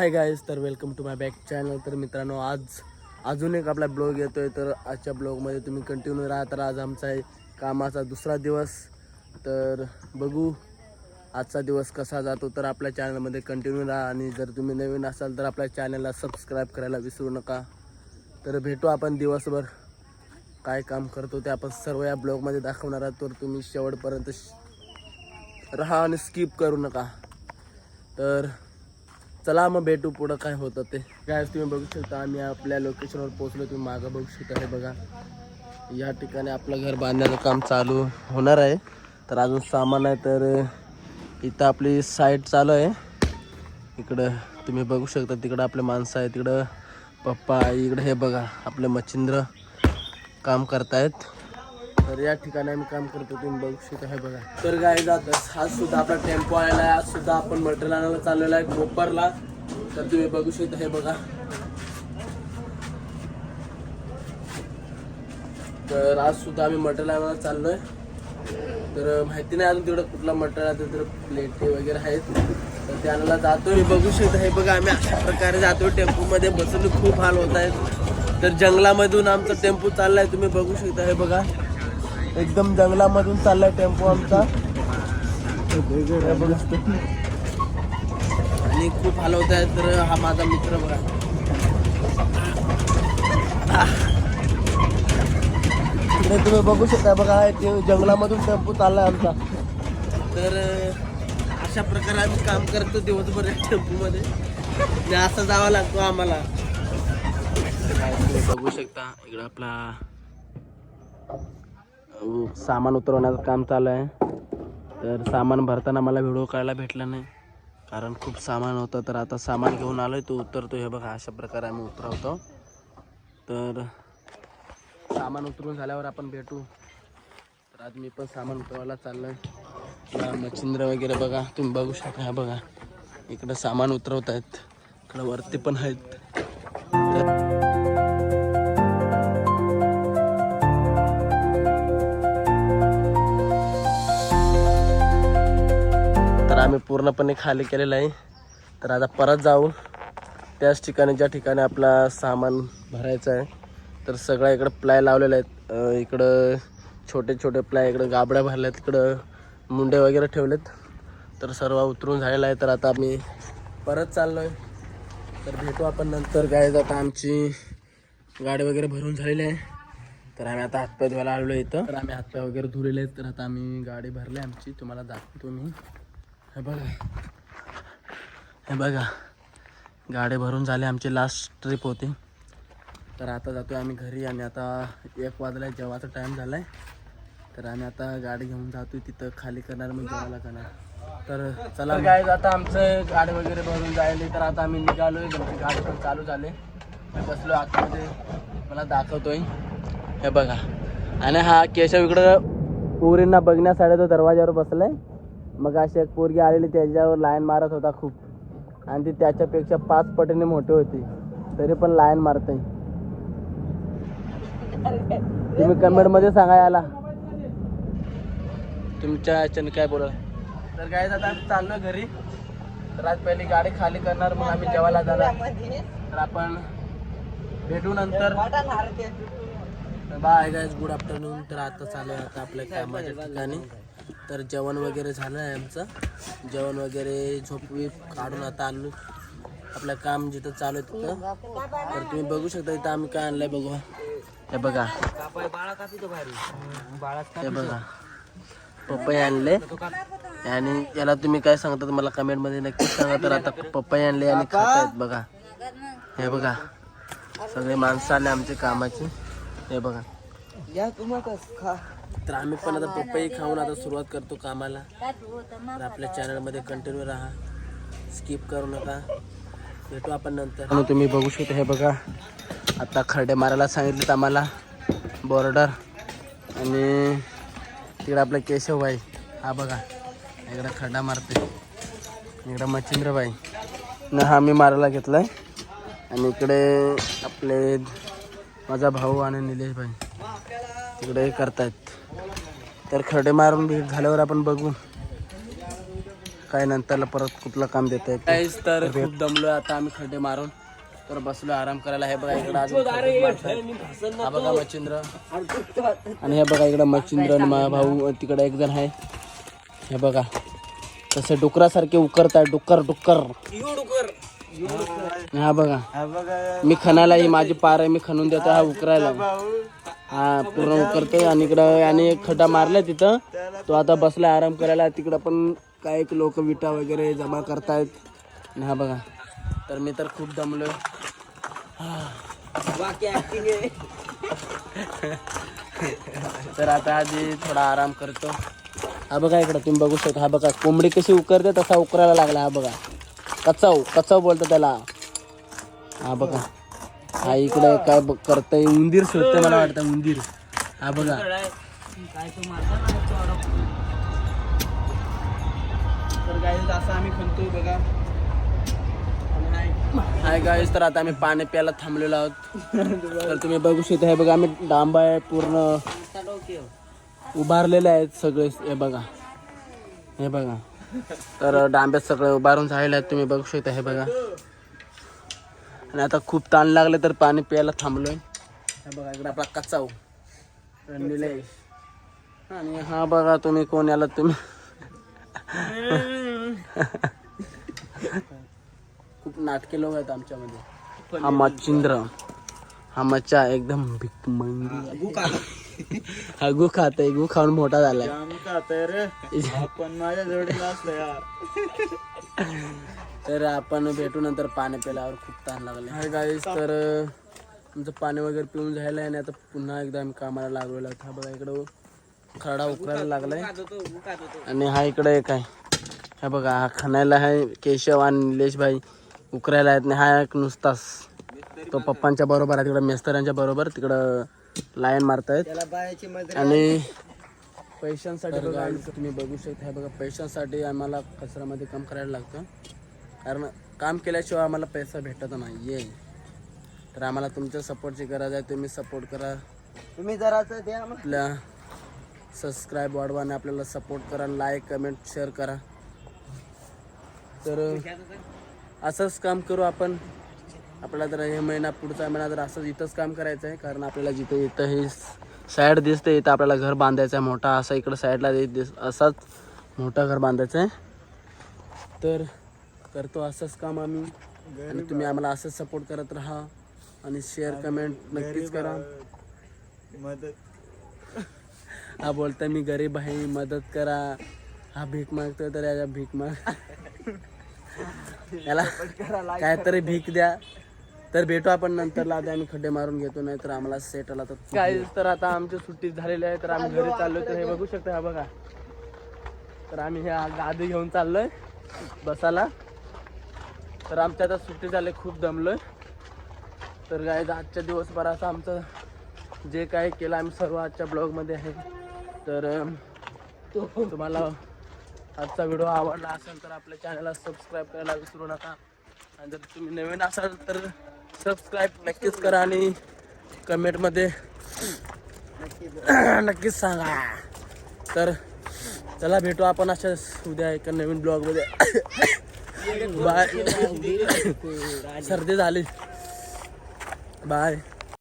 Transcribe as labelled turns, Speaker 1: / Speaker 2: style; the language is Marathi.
Speaker 1: हाय गाईज तर welcome to my back channel तर मित्रांनो आज अजून एक आपला ब्लॉग येतोय. तर आजच्या ब्लॉगमध्ये तुम्ही कंटिन्यू राहा. तर आज आमचा आहे कामाचा दुसरा दिवस. तर बघू आजचा दिवस कसा जातो. तर आपल्या चॅनलमध्ये कंटिन्यू राहा. आणि जर तुम्ही नवीन असाल तर आपल्या चॅनलला सबस्क्राईब करायला विसरू नका. तर भेटू आपण दिवसभर. काय काम करतो ते आपण सर्व या ब्लॉगमध्ये दाखवणार आहोत. तर तुम्ही शेवटपर्यंत राहा आणि स्किप करू नका. तर चला मग भेटू पुढं काय होतं ते. काय तुम्ही बघू शकता आम्ही आपल्या लोकेशनवर पोहोचलो तुम्ही मागं बघू शकता हे बघा. या ठिकाणी आपलं घर बांधण्याचं काम चालू होणार आहे. तर अजून सामान आहे तर इथं आपली साईट चालू आहे. इकडं तुम्ही बघू शकता तिकडं आपले माणसं आहे तिकडं पप्पा इकडं हे बघा आपले मच्छिंद्र काम करतायत. तर या ठिकाणी आम्ही काम करतो तुम्ही बघू शकता हे बघा. तर काय जात आज सुद्धा आपला टेम्पो आलेला आहे. आज सुद्धा आपण मटेरियल आणायला चाललेला आहे कोपरला तर तुम्ही बघू शकता हे बघा. तर आज सुद्धा आम्ही मटेरियल आणायला चाललोय. तर माहिती नाही अजून तिकडं कुठला मटेरियल आहे तर प्लेटी वगैरे आहेत. तर ते आणायला जातो हे बघू शकता हे बघा आम्ही अशा प्रकारे जातोय. टेम्पोमध्ये बसून खूप हाल होत आहेत. तर जंगलामधून आमचा टेम्पो चाललाय. तुम्ही बघू शकता हे बघा. एकदम जंगलामधून चाललाय टेम्पो आमचा. आणि खूप हाल होत आहेत तर हा माझा मित्र बघा. इकडे तुम्ही बघू शकता बघा ते जंगलामधून टेम्पो चाललाय आमचा. तर अशा प्रकारे आम्ही काम करतो दिवसभर टेम्पोमध्ये. आणि असं जावं लागतो आम्हाला. तुम्ही बघू शकता इकडं आपला सामान उतरवण्याचं काम चालू आहे. तर सामान भरताना मला व्हिडिओ काढायला भेटला नाही. कारण खूप सामान होतं. तर आता सामान घेऊन आलोय. तो उतरतो. हे बघा अशा प्रकारे आम्ही उतरवतो. तर सामान उतरून झाल्यावर आपण भेटू. तर आज मी पण सामान उतरवायला चाललं आहे मच्छिंद्र वगैरे बघा तुम्ही बघू शकता. हा बघा इकडं सामान उतरवत आहेत इकडं वरती पण आहेत. तर आम्ही पूर्णपणे खाली केलेलं आहे. तर आता परत जाऊ त्याच ठिकाणी ज्या ठिकाणी आपला सामान भरायचं आहे तर सगळ्या इकडं प्लाय लावलेले आहेत. इकडं छोटे छोटे प्लाय इकडं गाबड्या भरल्यात इकडं मुंडे वगैरे ठेवलेत. तर सर्व उतरून झालेलं आहे. तर आता आम्ही परत चाललो आहे तर भेटू आपण नंतर काय आता आमची गाडी वगैरे भरून झालेली आहे. तर आम्ही आता हातपाय धुवायला आलो आहे इथं. तर आम्ही हातपाय वगैरे धुलेले आहेत. तर आता आम्ही गाडी भरली आमची. तुम्हाला दाखवतो मी. हे बघा. हे बघा. गाडी भरून झाले आमची लास्ट ट्रिप होती. तर आता जातो आम्ही घरी. आणि आता एक वाजला जेवायचा टाईम झाला आहे तर आम्ही आता गाडी घेऊन जातो तिथं खाली करणार मग जेवायला जाणार. तर चला काय आता आमचं गाडी वगैरे भरून जायली तर आता आम्ही निघालोय. गाडी पण चालू झाले. मी बसलो आतमध्ये. मला दाखवतोय. हे बघा. आणि हा केशव इकडं पोरींना बघण्यासाठी तो दरवाज्यावर बसलाय. मग अशी एक पोरगी आलेली त्याच्यावर लाईन मारत होता खूप. आणि ती त्याच्यापेक्षा पाच पटीने मोठी होती. तरी पण लाईन मारते तुम्ही कमेंटमध्ये सांगा याला. तुमच्या ह्याच्याने काय बोला तर काय आता आम्ही चाललो घरी. तर आज पहिली गाडी खाली करणार मग आम्ही जेवायला जाणार. तर आपण भेटू नंतर. बाय गायज गुड आफ्टरनून तर आता चालू आहे आता आपल्या कामाच्या ठिकाणी. तर जेवण वगैरे झालं आहे आमचं. जेवण वगैरे झोपवी काढून आता आलो. आपलं काम जिथं चालू आहे तिथं. तर तुम्ही बघू शकता इथं आम्ही काय आणलंय बघू. हे बघा. हे बघा. पप्पई आणले. आणि याला तुम्ही काय सांगता मला कमेंटमध्ये नक्कीच सांगा. तर आता पप्पई आणले आणि खात आहेत बघा. हे बघा. सगळे माणसं आले आमचे कामाचे. हे बघा. तर आम्ही पण आता पपई खाऊन आता सुरुवात करतो कामाला. तर आपल्या चॅनलमध्ये कंटिन्यू राहा. स्किप करू नका. भेटू आपण नंतर. आणि तुम्ही बघू शकता हे बघा. आता खरडे मारायला सांगितलेत आम्हाला. बॉर्डर आणि तिकडे आपलं केशवबाई. हा बघा. इकडं खड्डा मारते इकडं मच्छिंद्रबाई. न हा मी मारायला घेतलाय. आणि इकडे आपले माझा भाऊ आणि निलेश भाई तिकडे हे करतायत. तर खडे मारून भेट झाल्यावर आपण बघू. काय नंतरला परत कुठलं काम देत आहे तर खूप दमलोय आता आम्ही खड्डे मारून. तर बसलो आराम करायला. हे बघा इकडे अजून. हा बघा मच्छिंद्र. आणि हे बघा इकडं मच्छिंद्र आणि माझा भाऊ तिकडे एक जण आहे. हे बघा. तसे डुकरासारखे उकरताय डुक्कर डुक्कर. हा बघा. मी खणाला ही माझी पार आहे मी खणून देतो हा उकरायला. हा पूर्ण उकरतोय आणि इकडं आणि एक खड्डा मारलाय तिथं. तो आता बसला आराम करायला. तिकडं पण काही लोक विटा वगैरे जमा करतायत. हा बघा. तर मी तर खूप दमलो तर आता आधी थोडा आराम करतो. हा बघा इकडं तुम्ही बघू शकता. हा बघा कोंबडी कशी उकरते तसा उकरायला लागला. हा बघा. कचाव कचाव बोलतो त्याला. हा बघा. हा इकडे काय ब- करतय उंदीर शोधतंय मला वाटतं उंदीर. हा बघा. असं आम्ही खणतोय बघा हाय गाईज तर आता आम्ही पाणी प्यायला थांबलेलो आहोत. तर तुम्ही बघू शकता हे बघा आम्ही डांबा आहे पूर्ण. उभारलेले आहेत सगळे हे बघा. हे बघा. तर डांब्यात सगळे उभारून झालेले आहेत तुम्ही बघू शकता हे बघा. आणि आता खूप ताण लागले तर पाणी प्यायला थांबलोय. बघा इकडे आपला कच्चाव आणि हा बघा तुम्ही कोण याला तुम्ही. खूप नाटके लोक आहेत आमच्यामध्ये. हा मच्छिंद्र. हा मच्छा एकदम भिकमंगी हा गु खात गु खाऊन मोठा झालाय.
Speaker 2: पण माझ्या जोडीला असलं यार.
Speaker 1: तर आपण भेटू नंतर पाणी प्यायल्यावर खूप ताण लागले हाय गाईस तर तुमचं पाणी वगैरे पिऊन झालं आणि आता पुन्हा एकदा आम्ही कामाला लागलेलो हा बघा इकडं खरडा उकरायला लागलाय. आणि हा इकडे एक आहे. हा बघा हा खाण्याला आहे केशव आणि निलेश भाई उकरायला आहेत आणि हा एक नुसताच. तो पप्पांच्या बरोबर आहे तिकडं मेस्तरांच्या बरोबर तिकडं लाईन मारतायत. आणि पैशांसाठी बघा तुम्ही बघू शकता. हे बघा पैशांसाठी आम्हाला कचऱ्यामध्ये काम करायला लागतं. कारण काम केल्याशिवाय आम्हाला पैसा भेटत नाही. आहे तर आम्हाला तुमच्या सपोर्टची गरज आहे. तुम्ही सपोर्ट करा.
Speaker 2: तुम्ही मग
Speaker 1: आपल्या सबस्क्राईब वाढवा आणि आपल्याला सपोर्ट करा. लाईक कमेंट शेअर करा. तर. असंच काम करू आपण. आपल्याला जर हे महिना पुढचा महिना जर असंच इथंच काम करायचं आहे कारण आपल्याला जिथं इथं हे साईड दिसते इथं आपल्याला घर बांधायचं आहे मोठा असा इकडं साईडला दिस असाच मोठा घर बांधायचं आहे. तर करतो असंच काम आम्ही आणि तुम्ही आम्हाला असंच सपोर्ट करत राहा आणि शेअर कमेंट नक्कीच करा.
Speaker 2: मदत.
Speaker 1: हा बोलतोय मी गरीब आहे मदत करा. हा भीक मागतोय तर याच्या भीक माग याला काहीतरी भीक द्या. तर भेटू आपण नंतर आधी आम्ही खड्डे मारून घेतो नाही तर आम्हाला सेट आला तर काय तर आता आमची सुट्टी झालेली आहे तर आम्ही घरी चाललोय. तर हे बघू शकता हा बघा. तर आम्ही हे गादी घेऊन चाललोय बसाला तर आमच्या आता सुट्टी झाली खूप दमलोय. तर काय आजच्या दिवसभराचं आमचं जे काय केलं आम्ही सर्व आजच्या ब्लॉगमध्ये आहे. तर तुम्हाला आजचा व्हिडिओ आवडला असेल तर आपल्या चॅनलला सबस्क्राईब करायला विसरू नका. आणि जर तुम्ही नवीन असाल तर सबस्क्राईब नक्कीच करा आणि कमेंटमध्ये नक्कीच सांगा. तर चला भेटू आपण अशाच उद्या एका नवीन ब्लॉगमध्ये बाय सर्दी झाली. बाय